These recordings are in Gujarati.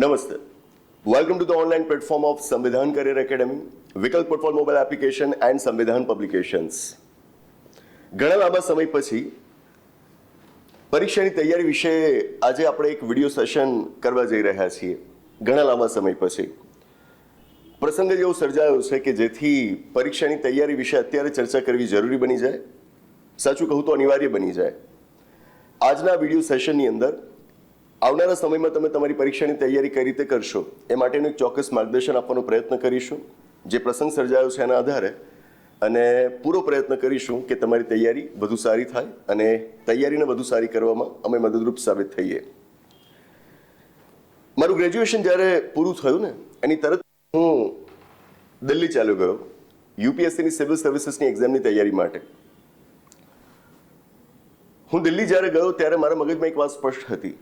નમસ્તે welcome to the online platform of Samvidhan career academy વિકલ્પ portfolio mobile application and Samvidhan publications ઘણા લાંબા સમય પછી પરીક્ષાની તૈયારી વિશે આજે આપણે એક વીડિયો સેશન કરવા જઈ રહ્યા છીએ. ઘણા લાંબા સમય પછી. પ્રસંગ જ એવો સર્જાયો છે કે જેથી પરીક્ષાની તૈયારી વિશે અત્યારે ચર્ચા કરવી જરૂરી બની જાય. સાચું કહું તો અનિવાર્ય બની જાય. આજના વીડિયો સેશનની અંદર આવનારા સમયમાં તમે તમારી પરીક્ષાની તૈયારી કઈ રીતે કરશો એ માટેનું એક ચોક્કસ માર્ગદર્શન આપવાનો પ્રયત્ન કરીશું. જે પ્રસંગ સર્જાયો છે એના આધારે અને પૂરો પ્રયત્ન કરીશું કે તમારી તૈયારી વધુ સારી થાય અને તૈયારીને વધુ સારી કરવામાં અમે મદદરૂપ સાબિત થઈએ. મારું ગ્રેજ્યુએશન જ્યારે પૂરું થયું ને, એની તરત હું દિલ્હી ચાલ્યો ગયો, યુપીએસસીની સિવિલ સર્વિસીસની એક્ઝામની તૈયારી માટે. હું દિલ્હી જ્યારે ગયો ત્યારે મારા મગજમાં એક વાત સ્પષ્ટ હતી.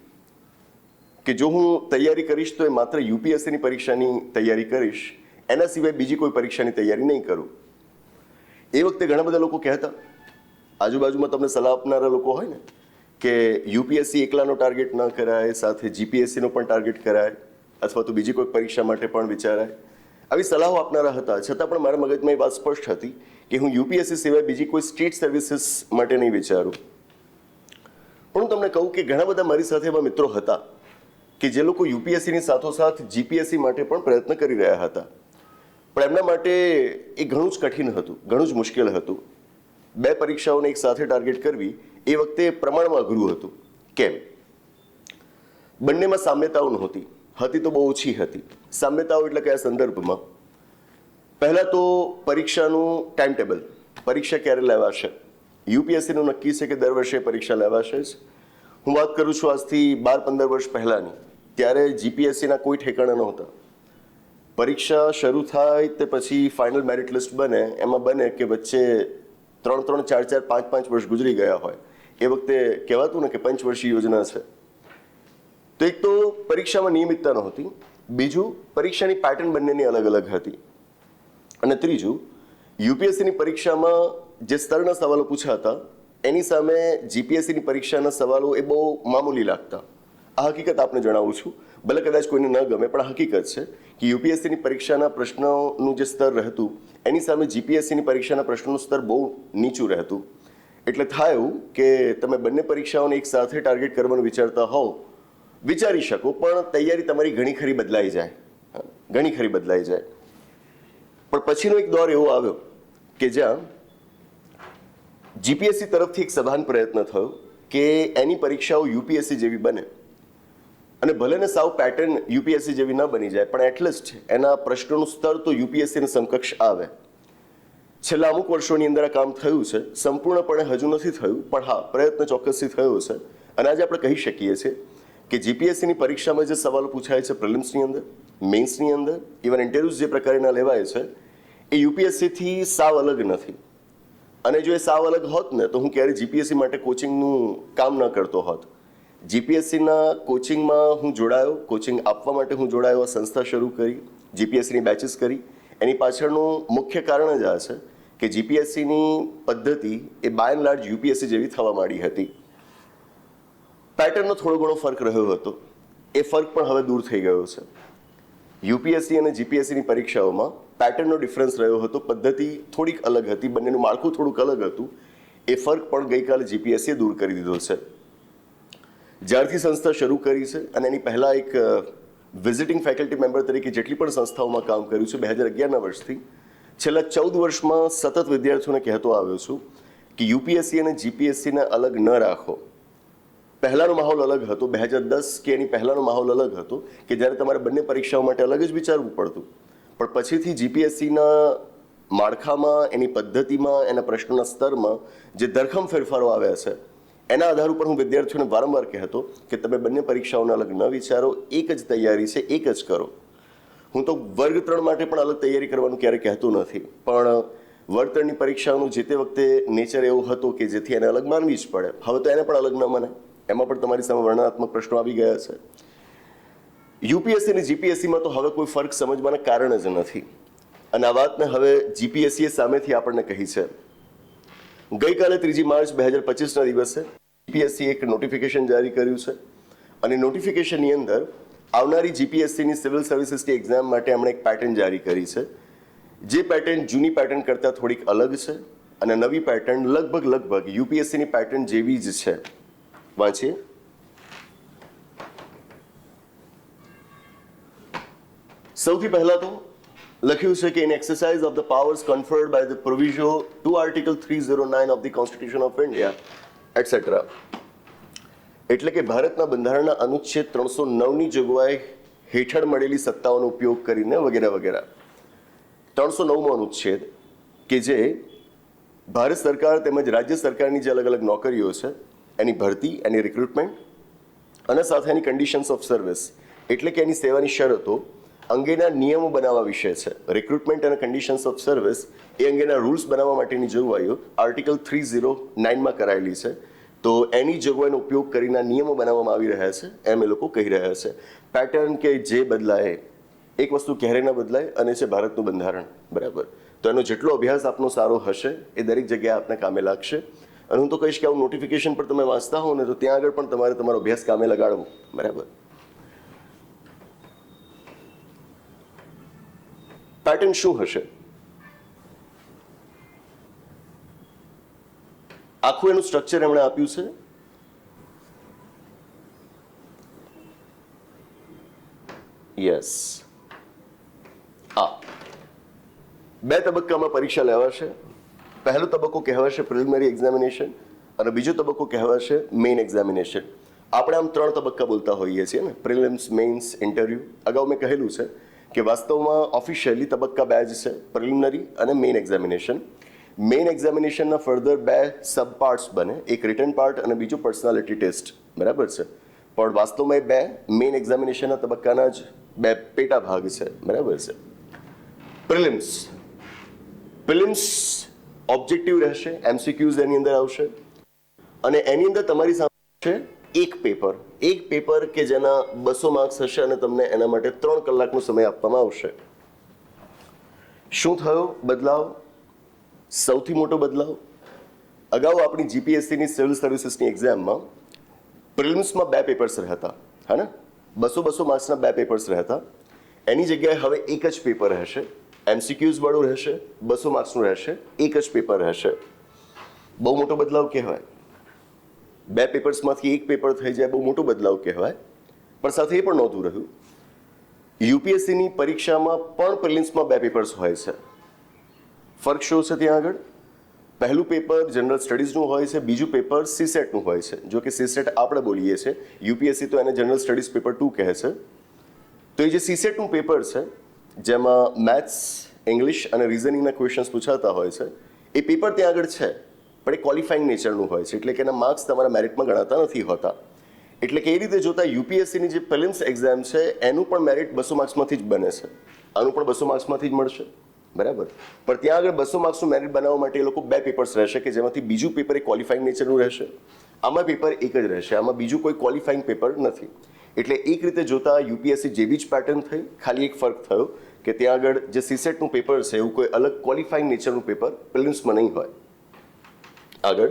કે જો હું તૈયારી કરીશ તો એ માત્ર યુપીએસસીની પરીક્ષાની તૈયારી કરીશ. એના સિવાય બીજી કોઈ પરીક્ષાની તૈયારી નહીં કરું. એ વખતે ઘણા બધા લોકો કહેતા. આજુબાજુમાં તમને સલાહ આપનારા લોકો હોય ને, કે યુપીએસસી એકલાનો ટાર્ગેટ ન કરાય, સાથે જીપીએસસીનો પણ ટાર્ગેટ કરાય, અથવા તો બીજી કોઈ પરીક્ષા માટે પણ વિચારાય. આવી સલાહો આપનારા હતા. છતાં પણ મારા મગજમાં એ વાત સ્પષ્ટ હતી કે હું યુપીએસસી સિવાય બીજી કોઈ સ્ટેટ સર્વિસીસ માટે નહીં વિચારું. પણ હું તમને કહું કે ઘણા બધા મારી સાથે એવા મિત્રો હતા. કે જે લોકો યુપીએસસીની સાથોસાથ જીપીએસસી માટે પણ પ્રયત્ન કરી રહ્યા હતા. પણ એમના માટે એ ઘણું જ કઠિન હતું, ઘણું જ મુશ્કેલ હતું. બે પરીક્ષાઓને એક સાથે ટાર્ગેટ કરવી એ વખતે પ્રમાણમાં અઘરું હતું. કેમ? બંનેમાં સામ્યતાઓ નહોતી. હતી તો બહુ ઓછી હતી. સામ્યતાઓ એટલે કયા સંદર્ભમાં. પહેલાં તો પરીક્ષાનું ટાઈમ ટેબલ પરીક્ષા ક્યારે લેવાશે? યુપીએસસીનું નક્કી છે કે દર વર્ષે પરીક્ષા લેવાશે જ? હું વાત કરું છું આજથી બાર પંદર વર્ષ પહેલાંની. ત્યારે જીપીએસસીના કોઈ ઠેકાણા નહોતા. પરીક્ષા શરૂ થાય તે પછી ફાઇનલ મેરિટ લિસ્ટ બને, એમાં બને કે વચ્ચે ત્રણ ત્રણ ચાર ચાર પાંચ પાંચ વર્ષ ગુજરી ગયા હોય. એ વખતે કહેવાતું ને કે પંચવર્ષીય યોજના છે. તો એક તો પરીક્ષામાં નિયમિતતા નહોતી, બીજું પરીક્ષાની પેટર્ન બંનેની અલગ અલગ હતી. અને ત્રીજું યુપીએસસીની પરીક્ષામાં જે સ્તરના સવાલો પૂછાતા, એની સામે જીપીએસસીની પરીક્ષાના સવાલો એ બહુ મામૂલી લાગતા. આ હકીકત આપને જણાવું છું. ભલે કદાચ કોઈને ન ગમે, પણ હકીકત છે કે યુપીએસસીની પરીક્ષાના પ્રશ્નોનું જે સ્તર રહેતું, એની સામે જીપીએસસીની પરીક્ષાના પ્રશ્નોનું સ્તર બહુ નીચું રહેતું. એટલે થાય એવું કે તમે બંને પરીક્ષાઓને એક સાથે ટાર્ગેટ કરવાનું વિચારતા હોવ, વિચારી શકો, પણ તૈયારી તમારી ઘણી ખરી બદલાઈ જાય. ઘણી ખરી બદલાઈ જાય. પણ પછીનો એક દોર એવો આવ્યો કે જ્યાં જીપીએસસી તરફથી એક સભાન પ્રયત્ન થયો કે એની પરીક્ષાઓ યુપીએસસી જેવી બને. અને ભલે ને સાવ પેટર્ન યુપીએસસી જેવી ન બની જાય, પણ એટલીસ્ટ એના પ્રશ્નોનું સ્તર તો યુપીએસસીને સમકક્ષ આવે. છેલ્લા અમુક વર્ષોની અંદર આ કામ થયું છે. સંપૂર્ણપણે હજુ નથી થયું, પણ હા, પ્રયત્ન ચોક્કસથી થયો છે. અને આજે આપણે કહી શકીએ છીએ કે જીપીએસસીની પરીક્ષામાં જે સવાલો પૂછાય છે પ્રિલિમ્સની અંદર મેન્સની અંદર ઇવન ઇન્ટરવ્યુઝ જે પ્રકારના લેવાય છે, એ યુપીએસસીથી સાવ અલગ નથી. અને જો એ સાવ અલગ હોત ને, તો હું ક્યારેય જીપીએસસી માટે કોચિંગનું કામ ન કરતો હોત. જીપીએસસીના કોચિંગમાં હું જોડાયો. કોચિંગ આપવા માટે હું જોડાયો, આ સંસ્થા શરૂ કરી જીપીએસસીની બેચીસ કરી. એની પાછળનું મુખ્ય કારણ જ આ છે કે જીપીએસસીની પદ્ધતિ એ બાય એન્ડ લાર્જ યુપીએસસી જેવી થવા માંડી હતી. પેટર્નનો થોડો ઘણો ફરક રહ્યો હતો. એ ફરક પણ હવે દૂર થઈ ગયો છે. યુપીએસસી અને જીપીએસસીની પરીક્ષાઓમાં પેટર્નનો ડિફરન્સ રહ્યો હતો. પદ્ધતિ થોડીક અલગ હતી. બંનેનું માળખું થોડુંક અલગ હતું. એ ફરક પણ ગઈકાલે જીપીએસસીએ દૂર કરી દીધો છે. જ્યારથી સંસ્થા શરૂ કરી છે અને એની પહેલાં એક વિઝિટિંગ ફેકલ્ટી મેમ્બર તરીકે જેટલી પણ સંસ્થાઓમાં કામ કર્યું છે, બે હજાર અગિયારના વર્ષથી, છેલ્લા ચૌદ વર્ષમાં સતત વિદ્યાર્થીઓને કહેતો આવ્યો છું કે યુપીએસસી અને જીપીએસસીને અલગ ન રાખો. પહેલાંનો માહોલ અલગ હતો, બે હજાર દસ કે એની પહેલાંનો માહોલ અલગ હતો, કે જ્યારે તમારે બંને પરીક્ષાઓ માટે અલગ જ વિચારવું પડતું. પણ પછીથી જીપીએસસીના માળખામાં, એની પદ્ધતિમાં, એના પ્રશ્નોના સ્તરમાં જે ધરખમ ફેરફારો આવ્યા છે એના આધાર ઉપર હું વિદ્યાર્થીઓને વારંવાર કહેતો કે તમે બંને પરીક્ષાઓને અલગ ન વિચારો, એક જ તૈયારી છે, એક જ કરો. હું તો વર્ગ ત્રણ માટે પણ અલગ તૈયારી કરવાનું ક્યારેય કહેતો નથી. પણ વર્ગ ત્રણની પરીક્ષાઓનું જે તે વખતે નેચર એવું હતું કે જેથી એને અલગ માનવી જ પડે. હવે તો એને પણ અલગ ન માને. એમાં પણ તમારી સામે વર્ણનાત્મક પ્રશ્નો આવી ગયા છે. યુપીએસસી અને જીપીએસસીમાં તો હવે કોઈ ફરક સમજવાના કારણ જ નથી. અને આ વાતને હવે જીપીએસસીએ સામેથી આપણને કહી છે. ગઈકાલે ત્રીજી માર્ચ બે હજાર પચીસના દિવસે જીપીએસસી એક નોટિફિકેશન જારી કર્યું છે. અને નોટિફિકેશનની અંદર આવનારી જીપીએસસીની સિવિલ સર્વિસીસની એક્ઝામ માટે એમણે એક પેટર્ન જારી કરી છે. જે પેટર્ન જૂની પેટર્ન કરતાં થોડીક અલગ છે અને નવી પેટર્ન લગભગ લગભગ યુપીએસસીની પેટર્ન જેવી જ છે. વાંચીએ. સૌથી પહેલાં તો લખ્યું છે કે in exercise of the powers conferred by the proviso to article three zero nine of the constitution of India etcetera એટલે કે ભારતના બંધારણના અનુચ્છેદ ત્રણસો નવની જોગવાઈ હેઠળ મળેલી સત્તાઓનો ઉપયોગ કરીને વગેરે વગેરે. ત્રણસો નવમો અનુચ્છેદ, કે જે ભારત સરકાર તેમજ રાજ્ય સરકારની જે અલગ અલગ નોકરીઓ છે, એની ભરતી, એની રિક્રુટમેન્ટ અને સાથે એની કન્ડિશન્સ ઓફ સર્વિસ એટલે કે એની સેવાની શરતો અંગેના નિયમો બનાવવા વિશે છે. રિક્રુટમેન્ટ અને કન્ડિશન્સ ઓફ સર્વિસ એ અંગેના રૂલ્સ બનાવવા માટેની જોગવાઈઓ આર્ટિકલ થ્રી ઝીરો નાઇનમાં કરાયેલી છે. તો એની જોગવાઈનો ઉપયોગ કરીને નિયમો બનાવવામાં આવી રહ્યા છે, એમ એ લોકો કહી રહ્યા છે. પેટર્ન કે જે બદલાય, એક વસ્તુ ક્યારે ન બદલાય અને છે ભારતનું બંધારણ. બરાબર. તો એનો જેટલો અભ્યાસ આપનો સારો હશે, એ દરેક જગ્યાએ આપને કામે લાગશે. અને હું તો કહીશ કે આવું નોટિફિકેશન પર તમે વાંચતા હો ને તો ત્યાં આગળ પણ તમારે તમારો અભ્યાસ કામે લગાડવો. બરાબર. પેટર્ન શું હશે? આખું એનું સ્ટ્રક્ચર એમણે આપ્યું છે? યસ હા બે તબક્કામાં પરીક્ષા લેવાશે. પહેલો તબક્કો કહેવાશે પ્રિલિમિનરી એક્ઝામિનેશન અને બીજો તબક્કો કહેવાશે મેઇન એક્ઝામિનેશન આપણે આમ ત્રણ તબક્કા બોલતા હોઈએ છીએ ને. પ્રિલિમ્સ મેઇન્સ ઇન્ટરવ્યૂ અગાઉ મેં કહેલું છે કે વાસ્તવમાં ઓફિશિયલી તબક્કા બે જ છે પ્રિલિમિનરી અને મેઇન એક્ઝામિનેશન મેઇન એક્ઝામિનેશનના ફર્ધર બે સબ પાર્ટ્સ બને, એક રિટર્ન પાર્ટ અને બીજું પર્સનાલિટી ટેસ્ટ બરાબર છે? પણ વાસ્તવમાં એ બે મેઇન એક્ઝામિનેશનના તબક્કાના જ બે પેટા ભાગ છે, બરાબર છે? પ્રિલિમ્સ પ્રિલિમ્સ ઓબ્જેક્ટિવ રહેશે એમસીક્યુઝ એની અંદર આવશે. અને એની અંદર તમારી સામે છે એક પેપર એક પેપર કે જેના બસો માર્ક્સ હશે અને તમને એના માટે ત્રણ કલાકનો સમય આપવામાં આવશે. શું થયો? બદલાવ? સૌથી મોટો બદલાવ? અગાઉ આપણી જીપીએસસીની સિવિલ સર્વિસીસની એક્ઝામમાં પ્રિલિમ્સમાં બે પેપર્સ રહેતા હા ને બસો બસો માર્ક્સના બે પેપર્સ રહેતા. એની જગ્યાએ હવે એક જ પેપર રહેશે. એમસીક્યુઝ વાળું રહેશે, બસો માર્ક્સનું રહેશે, એક જ પેપર રહેશે. બહુ મોટો બદલાવ કહેવાય. બે પેપર્સમાંથી એક પેપર થઈ જાય, બહુ મોટો બદલાવ કહેવાય. પણ સાથે એ પણ નહોતું રહ્યું. યુપીએસસીની પરીક્ષામાં પણ પ્રિલિમ્સમાં બે પેપર્સ હોય છે. ફર્ક શું છે ત્યાં આગળ? પહેલું પેપર જનરલ સ્ટડીઝનું હોય છે, બીજું પેપર સીસેટનું હોય છે. જો કે સીસેટ આપણે બોલીએ છીએ, યુપીએસસી તો એને જનરલ સ્ટડીઝ પેપર ટુ કહે છે. તો એ જે સીસેટનું પેપર છે, જેમાં મેથ્સ ઇંગ્લિશ અને રિઝનિંગના ક્વેશ્ચન્સ પૂછાતા હોય છે, એ પેપર ત્યાં આગળ છે. પણ એ ક્વોલિફાઈંગ નેચરનું હોય છે. એટલે કે એના માર્ક્સ તમારા મેરિટમાં ગણાતા નથી હોતા. એટલે કે એ રીતે જોતા યુપીએસસીની જે પ્રિલિમ્સ એક્ઝામ છે, એનું પણ મેરિટ બસો માર્ક્સમાંથી જ બને છે. આનું પણ બસો માર્ક્સમાંથી જ મળશે. બરાબર? પણ ત્યાં આગળ બસો માર્ક્સનું મેરિટ બનાવવા માટે એ લોકો બે પેપર્સ રહેશે કે જેમાંથી બીજું પેપર એ ક્વોલિફાઈંગ નેચરનું રહેશે. આમાં પેપર એક જ રહેશે. આમાં બીજું કોઈ ક્વોલિફાઈંગ પેપર નથી. એટલે એક રીતે જોતા યુપીએસસી જેવી જ પેટર્ન થઈ. ખાલી એક ફરક થયો કે ત્યાં આગળ જે સીસેટનું પેપર છે, એવું કોઈ અલગ ક્વોલિફાઈંગ નેચરનું પેપર પ્રિલિમ્સમાં નહીં હોય. આગળ.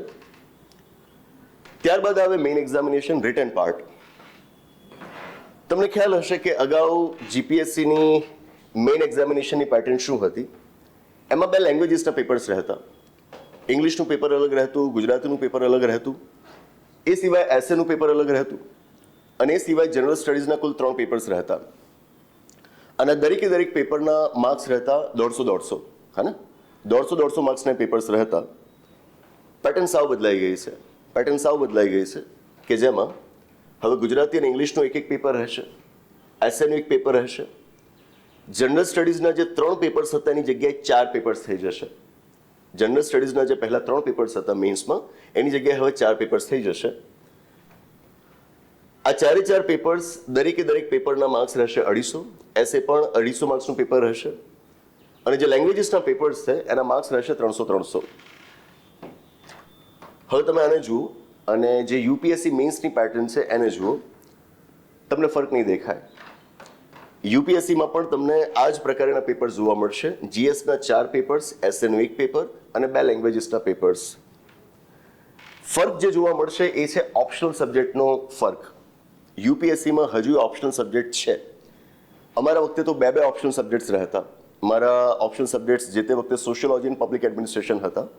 ત્યારબાદ આવે મેઇન એક્ઝામિનેશન રિટર્ન પાર્ટ તમને ખ્યાલ હશે કે અગાઉ જીપીએસસીની મેઇન એક્ઝામિનેશનની પેટર્ન શું હતી? એમાં બે લેંગ્વેજીસના પેપર્સ રહેતા. ઇંગ્લિશનું પેપર અલગ રહેતું, ગુજરાતીનું પેપર અલગ રહેતું. એ સિવાય એસએનું પેપર અલગ રહેતું. અને એ સિવાય જનરલ સ્ટડીઝના કુલ ત્રણ પેપર્સ રહેતા. અને દરેકે દરેક પેપરના માર્ક્સ રહેતા દોઢસો દોઢસો. હા ને? દોઢસો દોઢસો માર્ક્સના પેપર્સ રહેતા. પેટર્ન સાવ બદલાઈ ગઈ છે. પેટર્ન સાવ બદલાઈ ગઈ છે કે જેમાં હવે ગુજરાતી અને ઇંગ્લિશનું એક એક પેપર રહેશે એસએનું એક પેપર રહેશે. જનરલ સ્ટડીઝના જે ત્રણ પેપર્સ હતા એની જગ્યાએ ચાર પેપર્સ થઈ જશે. જનરલ સ્ટડીઝના જે પહેલા ત્રણ પેપર્સ હતા મેન્સમાં એની જગ્યાએ હવે ચાર પેપર્સ થઈ જશે. આ ચારે ચાર પેપર્સ દરેકે દરેક પેપરના માર્ક્સ રહેશે અઢીસો. એસે પણ અઢીસો માર્ક્સનું પેપર રહેશે. અને જે લેંગ્વેજીસના પેપર્સ છે, એના માર્ક્સ રહેશે ત્રણસો ત્રણસો. હવે તમે આને જુઓ અને જે યુપીએસસી મેન્સની પેટર્ન છે, એને જુઓ. તમને ફરક નહીં દેખાય. યુપીએસસીમાં પણ તમને આ જ પ્રકારના પેપર જોવા મળશે. જીએસના ચાર પેપર્સ એસએનું એક પેપર અને બે લેંગ્વેજીસના પેપર્સ ફર્ક જે જોવા મળશે એ છે ઓપ્શનલ સબ્જેક્ટનો ફર્ક. યુપીએસસીમાં હજુ ઓપ્શનલ સબ્જેક્ટ છે. અમારા વખતે તો બે બે ઓપ્શનલ સબ્જેક્ટ્સ રહેતા. મારા ઓપ્શનલ સબ્જેક્ટ્સ જે તે વખતે સોશિયોલોજી અને પબ્લિક એડમિનિસ્ટ્રેશન હતા.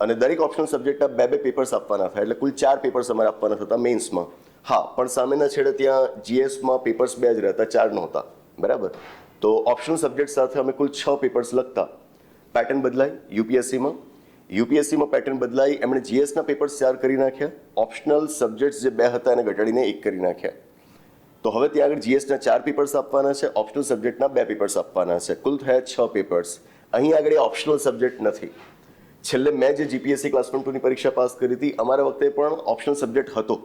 અને દરેક ઓપ્શનલ સબ્જેક્ટના બે બે પેપર્સ આપવાના હતા એટલે કુલ ચાર પેપર્સ અમારે આપવાના થતા મેઇન્સમાં હા, પણ સામેના છેડે ત્યાં જીએસમાં પેપર્સ બે જ રહેતા, ચાર નહોતા. બરાબર? તો ઓપ્શનલ સબ્જેક્ટ સાથે અમે કુલ છ પેપર્સ લખતા. પેટર્ન બદલાઈ યુપીએસસીમાં યુપીએસસીમાં પેટર્ન બદલાઈ એમણે જીએસના પેપર્સ ચાર કરી નાખ્યા. ઓપ્શનલ સબ્જેક્ટ્સ જે બે હતા એને ઘટાડીને એક કરી નાખ્યા. તો હવે ત્યાં આગળ જીએસના ચાર પેપર્સ આપવાના છે ઓપ્શનલ સબ્જેક્ટના બે પેપર્સ આપવાના છે. કુલ થયા છ પેપર્સ અહીં આગળ એ ઓપ્શનલ સબ્જેક્ટ નથી. છેલ્લે મેં જે જીપીએસસી ક્લાસ વન ટુની પરીક્ષા પાસ કરી હતી, અમારા વખતે પણ ઓપ્શનલ સબ્જેક્ટ હતો.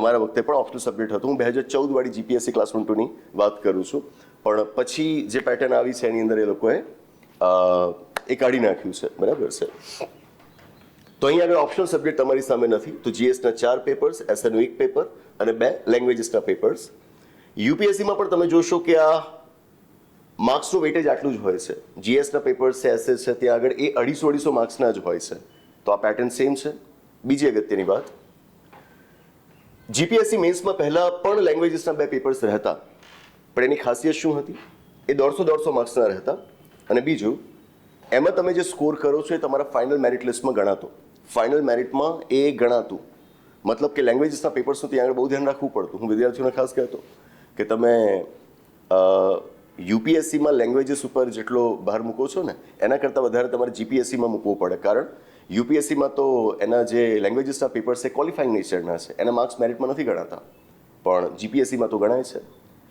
અમારા વખતે પણ ઓપ્શનલ સબ્જેક્ટ હતો. હું બે હજાર ચૌદવાળી જીપીએસસી ક્લાસ વન ટુની વાત કરું છું. પણ પછી જે પેટર્ન આવી છે એની અંદર એ લોકોએ એ કાઢી નાખ્યું છે. બરાબર છે? તો અહીં આગળ ઓપ્શનલ સબ્જેક્ટ તમારી સામે નથી. તો જીએસના ચાર પેપર્સ એસએનનું એક પેપર અને બે લેંગ્વેજીસના પેપર્સ યુપીએસસીમાં પણ તમે જોશો કે આ માર્ક્સનું વેટેજ આટલું જ હોય છે. જીએસના પેપર્સ છે એસએસ છે, ત્યાં આગળ એ અઢીસો અઢીસો માર્ક્સના જ હોય છે. તો આ પેટર્ન સેમ છે? બીજી અગત્યની વાત. જીપીએસસી મેન્સમાં પહેલાં પણ લેંગ્વેજીસના બે પેપર્સ રહેતા. પણ એની ખાસિયત શું હતી? એ દોઢસો દોઢસો માર્ક્સના રહેતા. અને બીજું, એમાં તમે જે સ્કોર કરો છો એ તમારા ફાઇનલ મેરિટ લિસ્ટમાં ગણાતો. ફાઇનલ મેરિટમાં એ ગણાતું. મતલબ કે લેંગ્વેજીસના પેપર્સનું ત્યાં આગળ બહુ ધ્યાન રાખવું પડતું. હું વિદ્યાર્થીઓને ખાસ કહેતો કે તમે યુપીએસસીમાં લેંગ્વેજીસ ઉપર જેટલો ભાર મૂકો છો ને, એના કરતાં વધારે તમારે જીપીએસસીમાં મૂકવું પડે. કારણ યુપીએસસીમાં તો એના જે લેંગ્વેજીસના પેપર્સ છે ક્વોલિફાઈંગ નેચરના છે. એના માર્ક્સ મેરિટમાં નથી ગણાતા. પણ જીપીએસસીમાં તો ગણાય છે.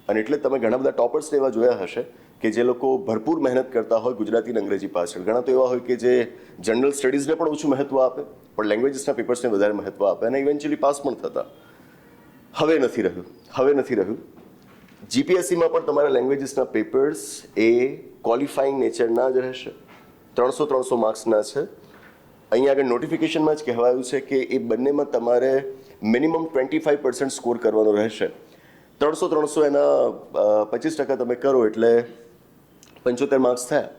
અને એટલે તમે ઘણા બધા ટોપર્સને એવા જોયા હશે કે જે લોકો ભરપૂર મહેનત કરતા હોય ગુજરાતી અને અંગ્રેજી પાછળ. ઘણા તો એવા હોય કે જે જનરલ સ્ટડીઝને પણ ઓછું મહત્વ આપે, પણ લેંગ્વેજીસના પેપર્સને વધારે મહત્ત્વ આપે અને ઇવેન્ચ્યુઅલી પાસ પણ થતા. હવે નથી રહ્યું. હવે નથી રહ્યું. જીપીએસસીમાં પણ તમારા લેંગ્વેજીસના પેપર્સ એ ક્વોલિફાઈંગ નેચરના જ રહેશે. ત્રણસો ત્રણસો માર્ક્સના છે. અહીંયા આગળ નોટિફિકેશનમાં જ કહેવાયું છે કે એ બંનેમાં તમારે minimum twenty five percent score કરવાનો રહેશે. ત્રણસો ત્રણસો એના પચીસ ટકા તમે કરો એટલે પંચોતેર માર્ક્સ થયા.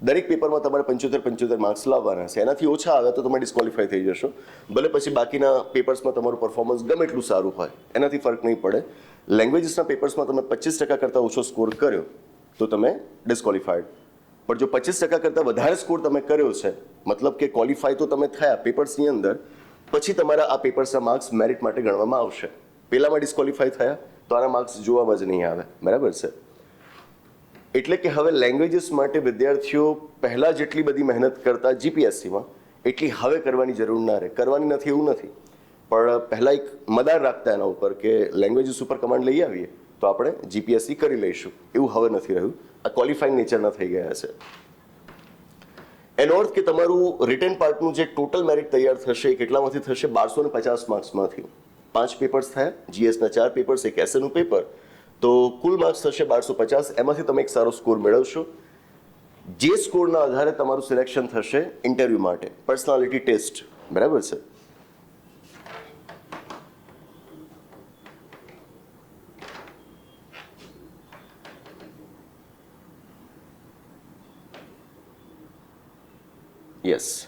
દરેક પેપરમાં તમારે પંચોતેર પંચોતેર માર્ક્સ લાવવાના છે. એનાથી ઓછા આવે તો તમે ડિસ્કવોલિફાય થઈ જશો. ભલે પછી બાકીના પેપર્સમાં તમારું પરફોર્મન્સ ગમે એટલું સારું હોય, એનાથી ફરક નહીં પડે. લેંગ્વેજીસના પેપર્સમાં તમે પચીસ ટકા કરતાં ઓછો સ્કોર કર્યો, તો તમે ડિસ્કવોલિફાઈડ પણ જો પચીસ ટકા કરતાં વધારે સ્કોર તમે કર્યો છે, મતલબ કે ક્વોલિફાય તો તમે થયા પેપર્સની અંદર, પછી તમારા આ પેપર્સના માર્ક્સ મેરિટ માટે ગણવામાં આવશે. પહેલામાં ડિસ્કવોલિફાય થયા, તો આના માર્ક્સ જોવામાં જ નહીં આવે. બરાબર છે? એટલે કે હવે લેંગ્વેજીસ માટે વિદ્યાર્થીઓ પહેલાં જેટલી બધી મહેનત કરતા જીપીએસસીમાં એટલી હવે કરવાની જરૂર ના રહે. કરવાની નથી, એવું નથી. પણ પહેલાં એક મદાર રાખતા એના ઉપર કે લેંગ્વેજીસ ઉપર કમાન્ડ લઈ આવીએ, તો આપણે જીપીએસસી કરી લઈશું. એવું હવે નથી રહ્યું. આ ક્વોલિફાઈંગ નેચરના થઈ ગયા છે. એનો અર્થ કે તમારું રિટર્ન પાર્ટનું જે ટોટલ મેરિટ તૈયાર થશે, એ કેટલામાંથી થશે? બારસો ને પચાસ માર્ક્સમાંથી પાંચ પેપર્સ થયા જીએસના ચાર પેપર્સ એક એસએનું પેપર તો કુલ માર્ક્સ થશે બારસો પચાસ. એમાંથી તમે એક સારો સ્કોર મેળવશો. જે સ્કોરના આધારે તમારું સિલેક્શન થશે ઇન્ટરવ્યૂ માટે. Personality test. બરાબર છે? યસ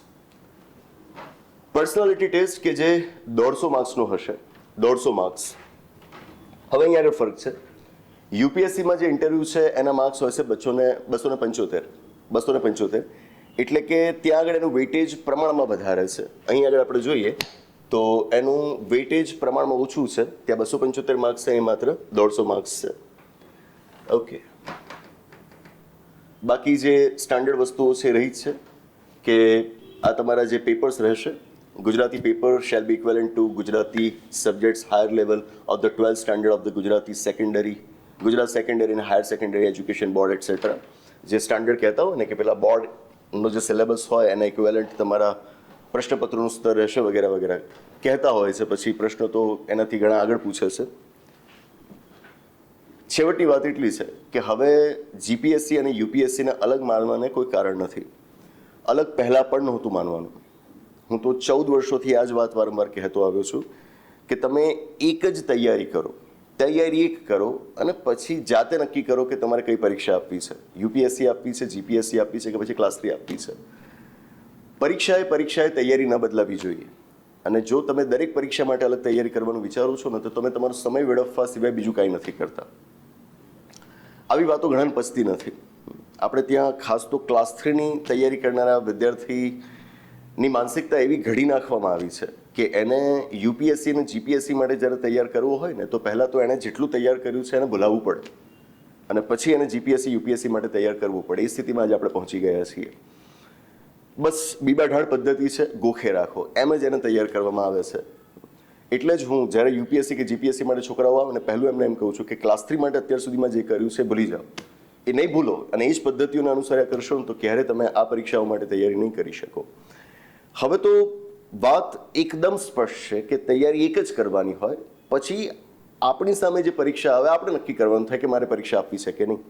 પર્સનાલિટી ટેસ્ટ કે જે દોઢસો માર્ક્સનો હશે. દોઢસો માર્ક્સ. હવે અહીંયા ફરક છે. યુપીએસસીમાં જે ઇન્ટરવ્યૂ છે, એના માર્ક્સ હોય છે બસો ને બસો ને પંચોતેર. બસો ને પંચોતેર. એટલે કે ત્યાં આગળ એનું વેટેજ પ્રમાણમાં વધારે છે. અહીં આગળ આપણે જોઈએ તો એનું વેટેજ પ્રમાણમાં ઓછું છે. ત્યાં બસો પંચોતેર માર્ક્સ છે, અહીં માત્ર દોઢસો માર્ક્સ છે. ઓકે બાકી જે સ્ટાન્ડર્ડ વસ્તુઓ છે રહી જ છે કે આ તમારા જે પેપર્સ રહેશે, Gujarati paper shall be equivalent to Gujarati subjects higher level of the twelfth standard of the Gujarati secondary Gujarat secondary અને higher secondary education board etcetera જે સ્ટાન્ડર્ડ કહેતા હોય ને કે પેલા બોર્ડનો જે સિલેબસ હોય એના ઇક્વેલન્ટ તમારા પ્રશ્નપત્રનું સ્તર રહેશે વગેરે વગેરે. કહેતા હોય છે, પછી પ્રશ્નો તો એનાથી ઘણા આગળ પૂછે છે. છેવટની વાત એટલી છે કે હવે જીપીએસસી અને યુપીએસસીને અલગ માનવાને કોઈ કારણ નથી. અલગ પહેલાં પણ નહોતું માનવાનું. હું તો ચૌદ વર્ષોથી આ જ વાત વારંવાર કહેતો આવ્યો છું કે તમે એક જ તૈયારી કરો. તૈયારી એક કરો અને પછી જાતે નક્કી કરો કે તમારે કઈ પરીક્ષા આપવી છે. યુપીએસસી આપવી છે જીપીએસસી આપવી છે કે પછી ક્લાસ થ્રી આપવી છે. પરીક્ષાએ પરીક્ષાએ તૈયારી ન બદલાવી જોઈએ. અને જો તમે દરેક પરીક્ષા માટે અલગ તૈયારી કરવાનું વિચારો છો ને, તો તમે તમારો સમય વેડફવા સિવાય બીજું કાંઈ નથી કરતા. આવી વાતો ઘણાને પચતી નથી. આપણે ત્યાં ખાસ તો ક્લાસ થ્રીની તૈયારી કરનારા વિદ્યાર્થીની માનસિકતા એવી ઘડી નાખવામાં આવી છે કે એને યુપીએસસી અને જીપીએસસી માટે જ્યારે તૈયાર કરવું હોય ને, તો પહેલાં તો એણે જેટલું તૈયાર કર્યું છે એને ભૂલાવવું પડે. અને પછી એને જીપીએસસી, યુપીએસસી માટે તૈયાર કરવું પડે. એ સ્થિતિમાં આજે આપણે પહોંચી ગયા છીએ. બસ બીબા ઢાળ પદ્ધતિ છે, ગોખે રાખો. એમ જ એને તૈયાર કરવામાં આવે છે. એટલે જ હું જ્યારે યુપીએસસી કે જીપીએસસી માટે છોકરાઓ આવે ને, પહેલું એમને એમ કહું છું કે ક્લાસ થ્રી માટે અત્યાર સુધીમાં જે કર્યું છે, ભૂલી જાઓ. એ નહીં ભૂલો અને એ જ પદ્ધતિઓને અનુસર્યા કરશો ને, તો ક્યારે તમે આ પરીક્ષાઓ માટે તૈયારી નહીં કરી શકો. હવે તો વાત એકદમ સ્પષ્ટ છે કે તૈયારી એક જ કરવાની હોય, પછી આપણી સામે જે પરીક્ષા આવે, આપણે નક્કી કરવાનું થાય કે મારે પરીક્ષા આપવી છે કે નહીં.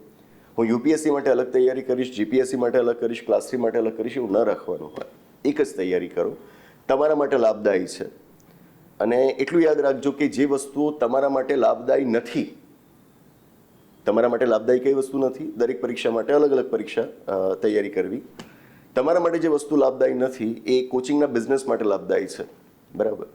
હું યુપીએસસી માટે અલગ તૈયારી કરીશ જીપીએસસી માટે અલગ કરીશ ક્લાસ થ્રી માટે અલગ કરીશ, એવું ન રાખવાનું હોય. એક જ તૈયારી કરો. તમારા માટે લાભદાયી છે. અને એટલું યાદ રાખજો કે જે વસ્તુઓ તમારા માટે લાભદાયી નથી, તમારા માટે લાભદાયી કઈ વસ્તુ નથી? દરેક પરીક્ષા માટે અલગ અલગ પરીક્ષા તૈયારી કરવી. તમારા માટે જે વસ્તુ લાભદાયી નથી, એ કોચિંગના બિઝનેસ માટે લાભદાયી છે. બરાબર?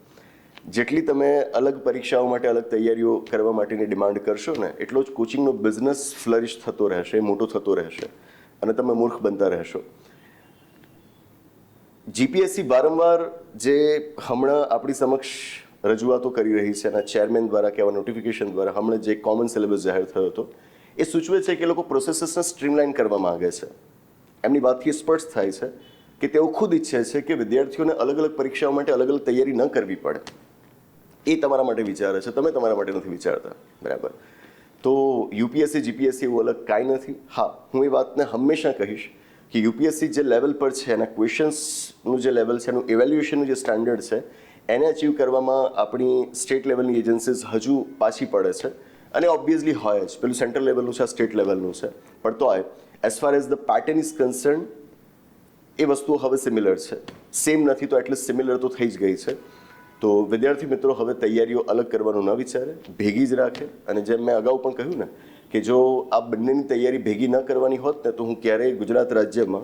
જેટલી તમે અલગ પરીક્ષાઓ માટે, અલગ તૈયારીઓ કરવા માટેની ડિમાન્ડ કરશો ને, એટલો જ કોચિંગનો બિઝનેસ ફ્લરિશ થતો રહેશે, મોટો થતો રહેશે અને તમે મૂર્ખ બનતા રહેશો. જીપીએસસી વારંવાર જે હમણાં આપણી સમક્ષ રજૂઆતો કરી રહી છે અને ચેરમેન દ્વારા કે નોટિફિકેશન દ્વારા હમણાં જે કોમન સિલેબસ જાહેર થયો હતો, એ સૂચવે છે કે લોકો પ્રોસેસીસને સ્ટ્રીમલાઇન કરવા માંગે છે. એમની વાતથી સ્પષ્ટ થાય છે કે તેઓ ખુદ ઈચ્છે છે કે વિદ્યાર્થીઓને અલગ અલગ પરીક્ષાઓ માટે અલગ અલગ તૈયારી ન કરવી પડે. એ તમારા માટે વિચારે છે. તમે તમારા માટે નથી વિચારતા. બરાબર. તો યુપીએસસી, જીપીએસસી એવું અલગ કાંઈ નથી. હા, હું એ વાતને હંમેશા કહીશ કે યુપીએસસી જે લેવલ પર છે, એના ક્વેશ્ચન્સનું જે લેવલ છે, એનું ઇવેલ્યુએશનનું જે સ્ટાન્ડર્ડ છે, એને અચીવ કરવામાં આપણી સ્ટેટ લેવલની એજન્સીઝ હજુ પાછી પડે છે. અને ઓબ્વિયસલી હોય જ. પેલું સેન્ટ્રલ લેવલનું છે સ્ટેટ લેવલનું છે. પણ તો as far as the pattern is concern એ વસ્તુઓ હવે સિમિલર છે. સેમ નથી તો એટલીસ્ટ સિમિલર તો થઈ જ ગઈ છે. તો વિદ્યાર્થી મિત્રો, હવે તૈયારીઓ અલગ કરવાનું ન વિચારે, ભેગી જ રાખે. અને જેમ મેં અગાઉ પણ કહ્યું ને, કે જો આ બંનેની તૈયારી ભેગી ન કરવાની હોત ને, તો હું ક્યારેય ગુજરાત રાજ્યમાં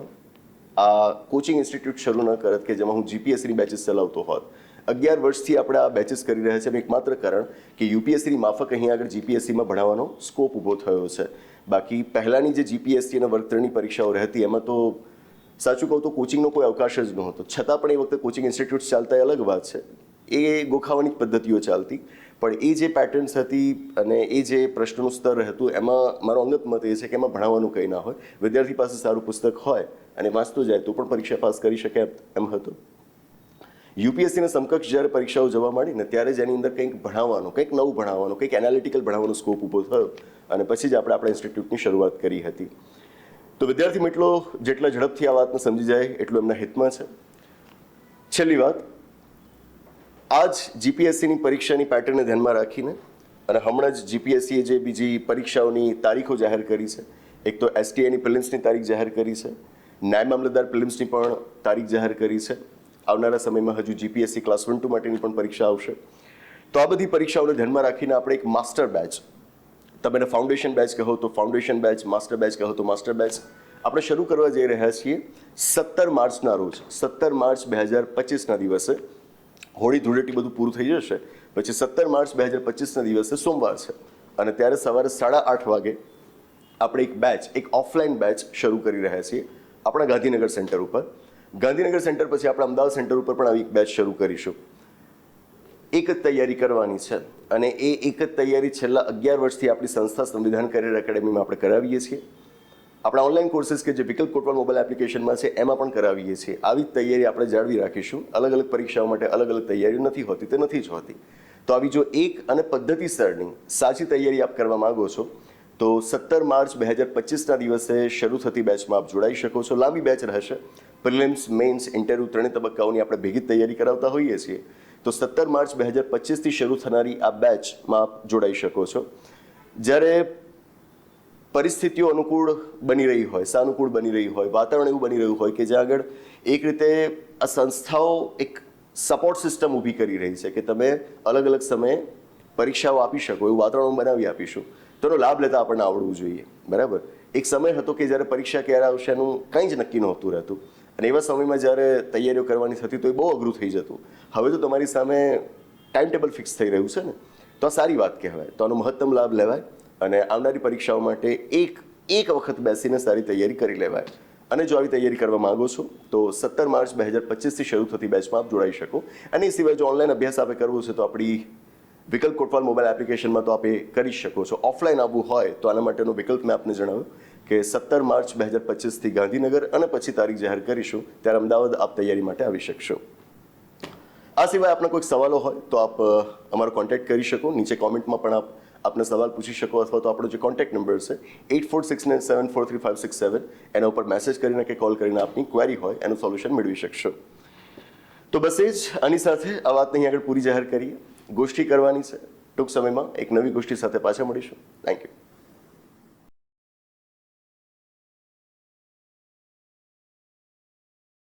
આ કોચિંગ ઇન્સ્ટિટ્યૂટ શરૂ ન કરત કે જેમાં હું જીપીએસસીની બેચીસ ચલાવતો હોત. અગિયાર વર્ષથી આપણે આ બેચીસ કરી રહ્યા છીએ એકમાત્ર કારણ કે યુપીએસસીની માફક અહીં આગળ જીપીએસસીમાં ભણાવવાનો સ્કોપ ઊભો થયો છે. બાકી પહેલાંની જે જીપીએસસી અને વર્ગ ત્રણની પરીક્ષાઓ રહેતી, એમાં તો સાચું કહું તો કોચિંગનો કોઈ અવકાશ જ નહોતો. છતાં પણ એ વખતે કોચિંગ ઇન્સ્ટિટ્યૂટ ચાલતા અલગ વાત છે. એ ગોખાવાની પદ્ધતિઓ ચાલતી. પણ એ જે પેટર્ન્સ હતી અને એ જે પ્રશ્નનું સ્તર હતું, એમાં મારો અંગત મત એ છે કે એમાં ભણાવવાનું કંઈ ના હોય. વિદ્યાર્થી પાસે સારું પુસ્તક હોય અને વાંચતો જાય તો પણ પરીક્ષા પાસ કરી શકે એમ હતું. યુપીએસસીના સમકક્ષ જ્યારે પરીક્ષાઓ જવા માંડી ને ત્યારે જ એની અંદર કંઈક ભણાવવાનું, કંઈક નવું ભણાવવાનું, કંઈક એનાલિટિકલ ભણાવવાનો સ્કોપ ઊભો થયો અને પછી જ આપણે આપણા ઇન્સ્ટિટ્યૂટની શરૂઆત કરી હતી. તો વિદ્યાર્થી મિત્રો, જેટલા ઝડપથી આ વાતને સમજી જાય એટલું એમના હિતમાં છે. છેલ્લી વાત, આજ જીપીએસસીની પરીક્ષાની પેટર્નને ધ્યાનમાં રાખીને અને હમણાં જ જીપીએસસીએ જે બીજી પરીક્ષાઓની તારીખો જાહેર કરી છે, એક તો એસટીએની પ્રિલિમ્સની તારીખ જાહેર કરી છે, નાયબ મામલતદાર પ્રિલિમ્સની પણ તારીખ જાહેર કરી છે. આવનારા સમયમાં હજુ જીપીએસસી ક્લાસ વન ટુ માટેની પણ પરીક્ષા આવશે. તો આ બધી પરીક્ષાઓને ધ્યાનમાં રાખીને આપણે એક માસ્ટર બેચ, તમે એને ફાઉન્ડેશન બેચ કહો તો ફાઉન્ડેશન બેચ માસ્ટર બેચ કહો તો માસ્ટર બેચ, આપણે શરૂ કરવા જઈ રહ્યા છીએ સત્તર માર્ચના રોજ, સત્તર માર્ચ બે હજાર પચીસના દિવસે. હોળી ધૂળેટી બધું પૂરું થઈ જશે, પછી સત્તર માર્ચ બે હજાર પચીસના દિવસે સોમવાર છે. અને ત્યારે સવારે સાડા આઠ વાગે આપણે એક બેચ એક ઓફલાઈન બેચ શરૂ કરી રહ્યા છીએ. આપણા ગાંધીનગર સેન્ટર ઉપર. ગાંધીનગર સેન્ટર પછી આપણે અમદાવાદ સેન્ટર ઉપર પણ આવી બેચ શરૂ કરીશું. એક જ તૈયારી કરવાની છે અને એ એક જ તૈયારી છેલ્લા અગિયાર વર્ષથી આપણી સંસ્થા સંવિધાન કરિયર એકેડેમીમાં આપણે કરાવીએ છીએ. આપણા ઓનલાઈન કોર્સિસ કે જે વિકલ્પ કોટવાલ મોબાઈલ એપ્લિકેશનમાં છે, એમાં પણ કરાવીએ છીએ. આવી જ તૈયારી આપણે જાળવી રાખીશું. અલગ અલગ પરીક્ષાઓ માટે અલગ અલગ તૈયારીઓ નથી હોતી, તે નથી જ હોતી. તો આવી જો એક અને પદ્ધતિસરની સાચી તૈયારી આપ કરવા માંગો છો, તો સત્તર માર્ચ બે હજાર પચીસના દિવસે શરૂ થતી બેચમાં આપ જોડાઈ શકો છો. લાંબી બેચ રહેશે. પ્રિલિમ્સ, મેઇન્સ, ઇન્ટરવ્યૂ ત્રણેય તબક્કાઓની આપણે ભેગી તૈયારી કરાવતા હોઈએ છીએ. તો સત્તર માર્ચ બે હજાર પચીસથી શરૂ થનારી આ બેચમાં જોડાઈ શકો છો. જ્યારે પરિસ્થિતિઓ અનુકૂળ બની રહી હોય, સાનુકૂળ બની રહી હોય, વાતાવરણ એવું બની રહ્યું હોય કે જ્યાં આગળ એક રીતે આ સંસ્થાઓ એક સપોર્ટ સિસ્ટમ ઊભી કરી રહી છે કે તમે અલગ અલગ સમયે પરીક્ષાઓ આપી શકો, એવું વાતાવરણ બનાવી આપીશું. તેનો લાભ લેતા આપણને આવડવું જોઈએ. બરાબર? એક સમય હતો કે જ્યારે પરીક્ષા ક્યારે આવશે એનું કંઈ જ નક્કી નહોતું રહેતું. અને એવા સમયમાં જ્યારે તૈયારીઓ કરવાની થતી તો એ બહુ અઘરું થઈ જતું. હવે તો તમારી સામે ટાઈમ ટેબલ ફિક્સ થઈ રહ્યું છે ને? તો આ સારી વાત કહેવાય. તો આનો મહત્તમ લાભ લેવાય અને આવનારી પરીક્ષાઓ માટે એક એક વખત બેસીને સારી તૈયારી કરી લેવાય. અને જો આવી તૈયારી કરવા માગો છો, તો સત્તર માર્ચ બે હજાર પચીસથી શરૂ થતી બેચમાં આપ જોડાઈ શકો. અને એ સિવાય જો ઓનલાઈન અભ્યાસ આપે કરવો છે, તો આપણી વિકલ્પ કોટવાલ મોબાઈલ એપ્લિકેશનમાં તો આપે કરી શકો છો. ઓફલાઈન આવવું હોય તો આના માટેનો વિકલ્પ મેં આપને જણાવ્યો. કે સત્તર માર્ચ બે હજાર પચીસથી ગાંધીનગર અને પછી તારીખ જાહેર કરીશું, ત્યારે અમદાવાદ આપ તૈયારી માટે આવી શકશો. આ સિવાય આપના કોઈક સવાલો હોય તો આપ અમારો કોન્ટેક્ટ કરી શકો. નીચે કોમેન્ટમાં પણ આપ, આપને સવાલ પૂછી શકો અથવા તો આપણો જે કોન્ટેક્ટ નંબર છે eight four six nine seven four three five six seven એના ઉપર મેસેજ કરીને કે કોલ કરીને આપની ક્વેરી હોય, એનું સોલ્યુશન મેળવી શકશો. તો બસ એ જ, આની સાથે આ વાતને અહીં આગળ પૂરી જાહેર કરીએ. ગોષ્ઠી કરવાની છે. ટૂંક સમયમાં એક નવી ગોષ્ઠી સાથે પાછા મળીશું. Thank you